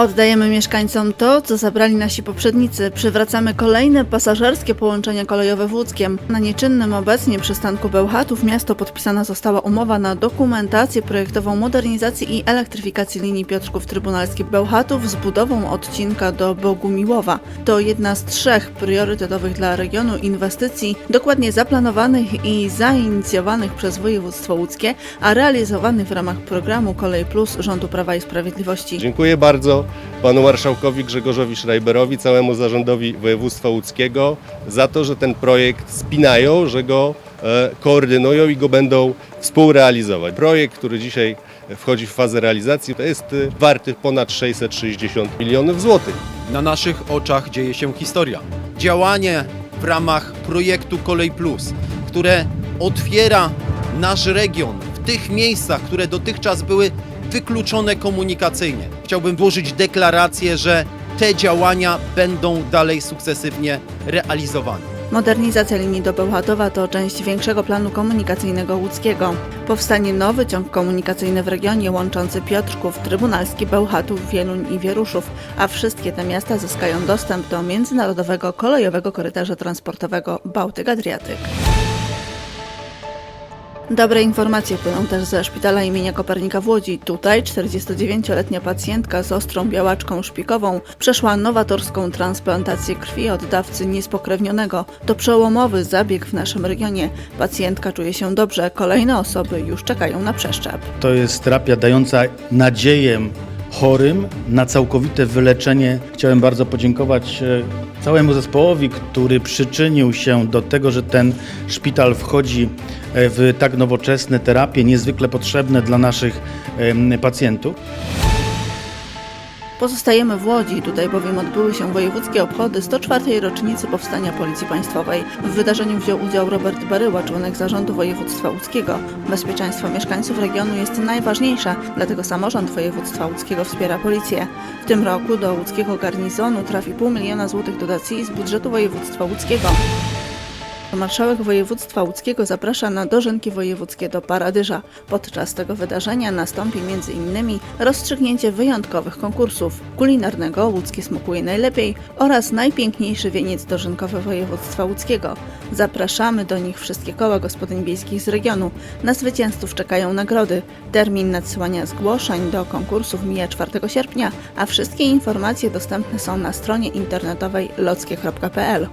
Oddajemy mieszkańcom to, co zabrali nasi poprzednicy. Przywracamy kolejne pasażerskie połączenia kolejowe w Łódzkiem. Na nieczynnym obecnie przystanku Bełchatów miasto podpisana została umowa na dokumentację projektową modernizacji i elektryfikacji linii Piotrków Trybunalski Bełchatów z budową odcinka do Bogumiłowa. To jedna z trzech priorytetowych dla regionu inwestycji, dokładnie zaplanowanych i zainicjowanych przez województwo łódzkie, a realizowanych w ramach programu Kolej Plus rządu Prawa i Sprawiedliwości. Dziękuję bardzo panu marszałkowi Grzegorzowi Schreiberowi, całemu zarządowi województwa łódzkiego za to, że ten projekt spinają, że go e, koordynują i go będą współrealizować. Projekt, który dzisiaj wchodzi w fazę realizacji, to jest e, warty ponad 660 milionów złotych. Na naszych oczach dzieje się historia. Działanie w ramach projektu Kolej Plus, które otwiera nasz region w tych miejscach, które dotychczas były wykluczone komunikacyjnie. Chciałbym złożyć deklarację, że te działania będą dalej sukcesywnie realizowane. Modernizacja linii do Bełchatowa to część większego planu komunikacyjnego łódzkiego. Powstanie nowy ciąg komunikacyjny w regionie łączący Piotrków, Trybunalski, Bełchatów, Wieluń i Wieruszów, a wszystkie te miasta zyskają dostęp do międzynarodowego kolejowego korytarza transportowego Bałtyk-Adriatyk. Dobre informacje płyną też ze szpitala imienia Kopernika w Łodzi. Tutaj 49-letnia pacjentka z ostrą białaczką szpikową przeszła nowatorską transplantację krwi od dawcy niespokrewnionego. To przełomowy zabieg w naszym regionie. Pacjentka czuje się dobrze, kolejne osoby już czekają na przeszczep. To jest terapia dająca nadzieję chorym na całkowite wyleczenie. Chciałem bardzo podziękować e, całemu zespołowi, który przyczynił się do tego, że ten szpital wchodzi e, w tak nowoczesne terapie, niezwykle potrzebne dla naszych pacjentów. Pozostajemy w Łodzi, tutaj bowiem odbyły się wojewódzkie obchody 104. rocznicy powstania Policji Państwowej. W wydarzeniu wziął udział Robert Baryła, członek zarządu województwa łódzkiego. Bezpieczeństwo mieszkańców regionu jest najważniejsze, dlatego samorząd województwa łódzkiego wspiera policję. W tym roku do łódzkiego garnizonu trafi pół miliona złotych dotacji z budżetu województwa łódzkiego. Marszałek województwa łódzkiego zaprasza na dożynki wojewódzkie do Paradyża. Podczas tego wydarzenia nastąpi m.in. rozstrzygnięcie wyjątkowych konkursów kulinarnego Łódzkie smakuje najlepiej oraz najpiękniejszy wieniec dożynkowy województwa łódzkiego. Zapraszamy do nich wszystkie koła gospodyń wiejskich z regionu. Na zwycięzców czekają nagrody. Termin nadsyłania zgłoszeń do konkursów mija 4 sierpnia, a wszystkie informacje dostępne są na stronie internetowej lockie.pl.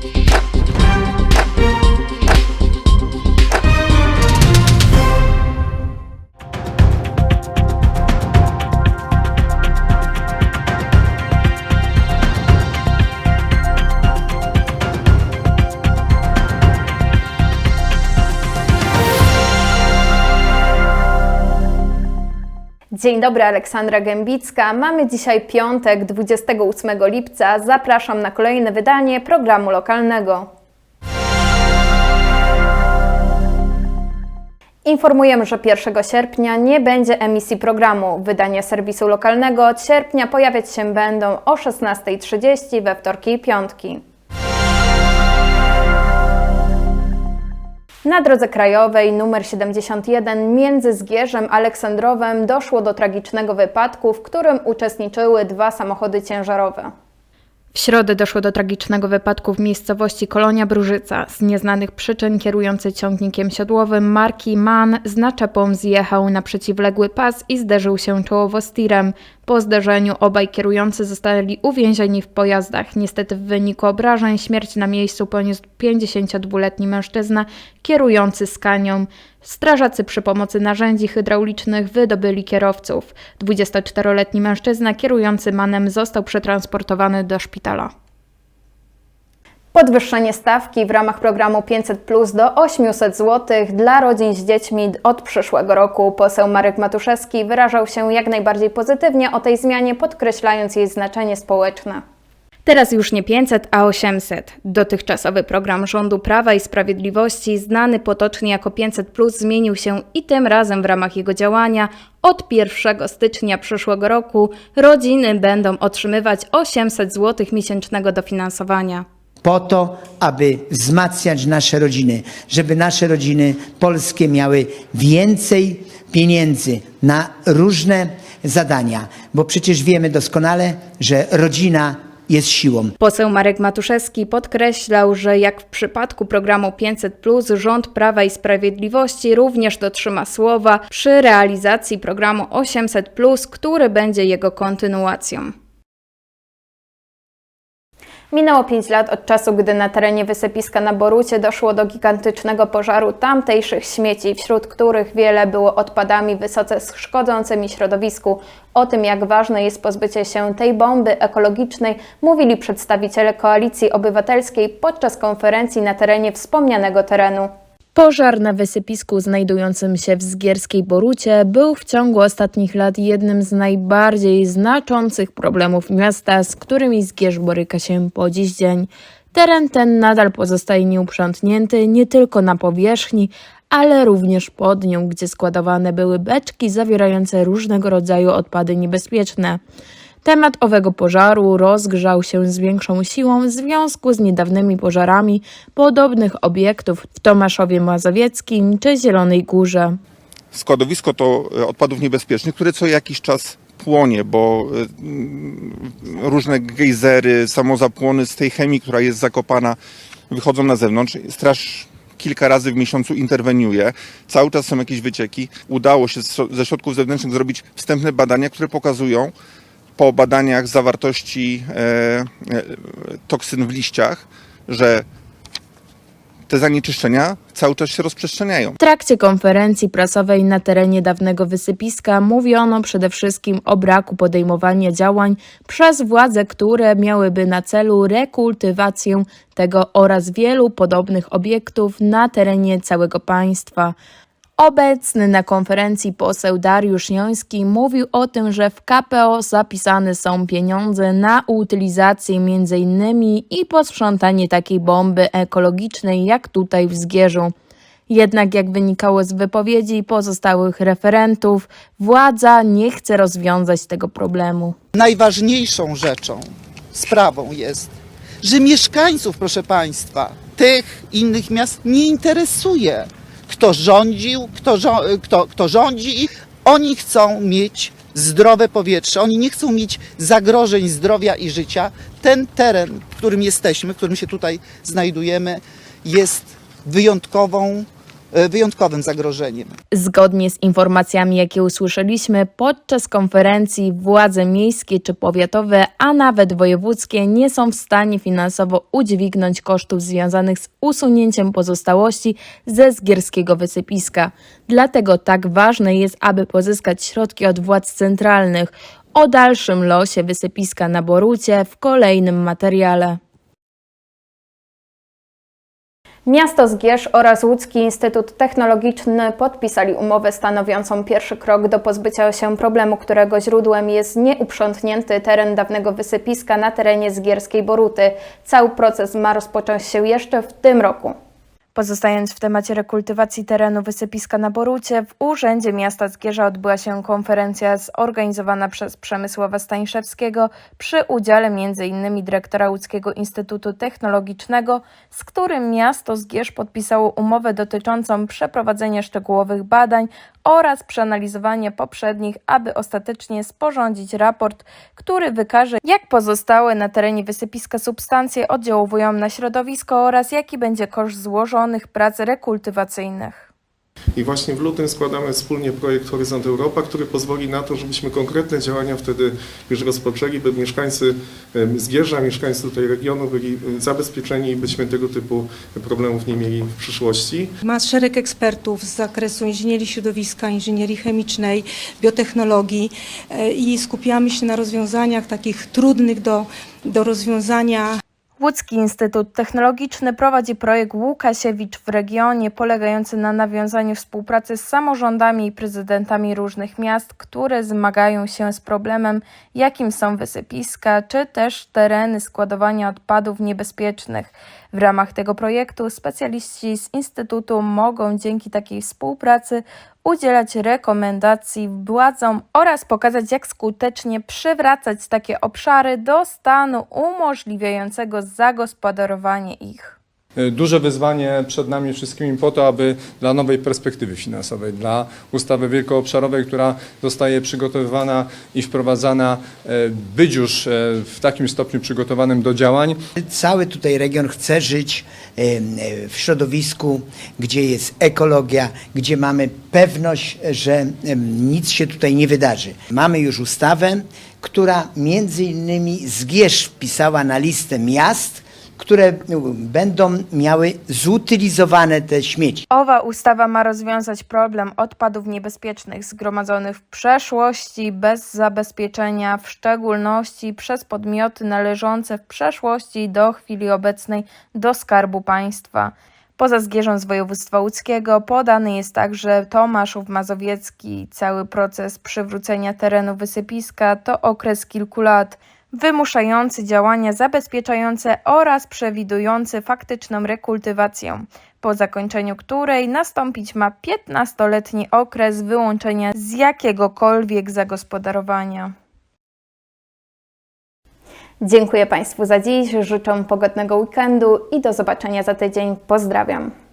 Thank you. Dzień dobry, Aleksandra Gębicka. Mamy dzisiaj piątek, 28 lipca. Zapraszam na kolejne wydanie programu lokalnego. Informujemy, że 1 sierpnia nie będzie emisji programu. Wydania serwisu lokalnego od sierpnia pojawiać się będą o 16.30 we wtorki i piątki. Na drodze krajowej nr 71 między Zgierzem a Aleksandrowem doszło do tragicznego wypadku, w którym uczestniczyły dwa samochody ciężarowe. W środę doszło do tragicznego wypadku w miejscowości Kolonia Brużyca. Z nieznanych przyczyn kierujący ciągnikiem siodłowym marki MAN z naczepą zjechał na przeciwległy pas i zderzył się czołowo z tirem. Po zderzeniu obaj kierujący zostali uwięzieni w pojazdach. Niestety w wyniku obrażeń śmierć na miejscu poniósł 52-letni mężczyzna kierujący skanią. Strażacy przy pomocy narzędzi hydraulicznych wydobyli kierowców. 24-letni mężczyzna kierujący manem został przetransportowany do szpitala. Podwyższenie stawki w ramach programu 500 Plus do 800 zł dla rodzin z dziećmi od przyszłego roku. Poseł Marek Matuszewski wyrażał się jak najbardziej pozytywnie o tej zmianie, podkreślając jej znaczenie społeczne. Teraz już nie 500, a 800. Dotychczasowy program rządu Prawa i Sprawiedliwości, znany potocznie jako 500, zmienił się i tym razem w ramach jego działania od 1 stycznia przyszłego roku rodziny będą otrzymywać 800 zł miesięcznego dofinansowania. po to, aby wzmacniać nasze rodziny, żeby nasze rodziny polskie miały więcej pieniędzy na różne zadania, bo przecież wiemy doskonale, że rodzina jest siłą. Poseł Marek Matuszewski podkreślał, że jak w przypadku programu 500, rząd Prawa i Sprawiedliwości również dotrzyma słowa przy realizacji programu 800, który będzie jego kontynuacją. Minęło 5 lat od czasu, gdy na terenie wysypiska na Borucie doszło do gigantycznego pożaru tamtejszych śmieci, wśród których wiele było odpadami wysoce szkodzącymi środowisku. O tym, jak ważne jest pozbycie się tej bomby ekologicznej, mówili przedstawiciele Koalicji Obywatelskiej podczas konferencji na terenie wspomnianego terenu. Pożar na wysypisku znajdującym się w Zgierskiej Borucie był w ciągu ostatnich lat jednym z najbardziej znaczących problemów miasta, z którymi Zgierz boryka się po dziś dzień. Teren ten nadal pozostaje nieuprzątnięty nie tylko na powierzchni, ale również pod nią, gdzie składowane były beczki zawierające różnego rodzaju odpady niebezpieczne. Temat owego pożaru rozgrzał się z większą siłą w związku z niedawnymi pożarami podobnych obiektów w Tomaszowie Mazowieckim czy Zielonej Górze. składowisko to e, odpadów niebezpiecznych, które co jakiś czas płonie, bo e, różne gejzery, samozapłony z tej chemii, która jest zakopana, wychodzą na zewnątrz. Straż kilka razy w miesiącu interweniuje. Cały czas są jakieś wycieki. Udało się ze środków zewnętrznych zrobić wstępne badania, które pokazują po badaniach zawartości e, e, toksyn w liściach, że te zanieczyszczenia cały czas się rozprzestrzeniają. W trakcie konferencji prasowej na terenie dawnego wysypiska mówiono przede wszystkim o braku podejmowania działań przez władze, które miałyby na celu rekultywację tego oraz wielu podobnych obiektów na terenie całego państwa. Obecny na konferencji poseł Dariusz Joński mówił o tym, że w KPO zapisane są pieniądze na utylizację m.in. i posprzątanie takiej bomby ekologicznej jak tutaj w Zgierzu. Jednak jak wynikało z wypowiedzi pozostałych referentów, władza nie chce rozwiązać tego problemu. najważniejszą rzeczą, sprawą jest, że mieszkańców, proszę Państwa, tych innych miast nie interesuje, kto rządził, kto, kto, kto rządzi ich. Oni chcą mieć zdrowe powietrze, oni nie chcą mieć zagrożeń zdrowia i życia. Ten teren, w którym jesteśmy, w którym się tutaj znajdujemy, jest wyjątkową, wyjątkowym zagrożeniem. Zgodnie z informacjami, jakie usłyszeliśmy podczas konferencji, władze miejskie czy powiatowe, a nawet wojewódzkie nie są w stanie finansowo udźwignąć kosztów związanych z usunięciem pozostałości ze zgierskiego wysypiska. Dlatego tak ważne jest, aby pozyskać środki od władz centralnych. O dalszym losie wysypiska na Borucie w kolejnym materiale. Miasto Zgierz oraz Łódzki Instytut Technologiczny podpisali umowę stanowiącą pierwszy krok do pozbycia się problemu, którego źródłem jest nieuprzątnięty teren dawnego wysypiska na terenie Zgierskiej Boruty. Cały proces ma rozpocząć się jeszcze w tym roku. Pozostając w temacie rekultywacji terenu wysypiska na Borucie, w Urzędzie Miasta Zgierza odbyła się konferencja zorganizowana przez Przemysława Stańszewskiego przy udziale m.in. dyrektora Łódzkiego Instytutu Technologicznego, z którym miasto Zgierz podpisało umowę dotyczącą przeprowadzenia szczegółowych badań oraz przeanalizowania poprzednich, aby ostatecznie sporządzić raport, który wykaże, jak pozostałe na terenie wysypiska substancje oddziałują na środowisko oraz jaki będzie koszt prac rekultywacyjnych. I właśnie w lutym składamy wspólnie projekt Horyzont Europa, który pozwoli na to, żebyśmy konkretne działania wtedy już rozpoczęli, by mieszkańcy Zgierza, mieszkańcy tutaj regionu byli zabezpieczeni i byśmy tego typu problemów nie mieli w przyszłości. Ma szereg ekspertów z zakresu inżynierii środowiska, inżynierii chemicznej, biotechnologii e, i skupiamy się na rozwiązaniach takich trudnych do, do rozwiązania. Łódzki Instytut Technologiczny prowadzi projekt Łukasiewicz w regionie, polegający na nawiązaniu współpracy z samorządami i prezydentami różnych miast, które zmagają się z problemem, jakim są wysypiska, czy też tereny składowania odpadów niebezpiecznych. W ramach tego projektu specjaliści z Instytutu mogą dzięki takiej współpracy udzielać rekomendacji władzom oraz pokazać, jak skutecznie przywracać takie obszary do stanu umożliwiającego zagospodarowanie ich. Duże wyzwanie przed nami wszystkimi po to, aby dla nowej perspektywy finansowej, dla ustawy wielkoobszarowej, która zostaje przygotowywana i wprowadzana, e, być już e, w takim stopniu przygotowanym do działań, Cały tutaj region chce żyć w środowisku, gdzie jest ekologia, gdzie mamy pewność, że nic się tutaj nie wydarzy. Mamy już ustawę, która między innymi Zgierz wpisała na listę miast, które no, będą miały zutylizowane te śmieci. Owa ustawa ma rozwiązać problem odpadów niebezpiecznych zgromadzonych w przeszłości bez zabezpieczenia, w szczególności przez podmioty należące w przeszłości do chwili obecnej do Skarbu Państwa. Poza Zgierzą z województwa łódzkiego podany jest także Tomaszów Mazowiecki. Cały proces przywrócenia terenu wysypiska to okres kilku lat, wymuszający działania zabezpieczające oraz przewidujący faktyczną rekultywację, po zakończeniu której nastąpić ma 15-letni okres wyłączenia z jakiegokolwiek zagospodarowania. Dziękuję Państwu za dziś, życzę pogodnego weekendu i do zobaczenia za tydzień. Pozdrawiam.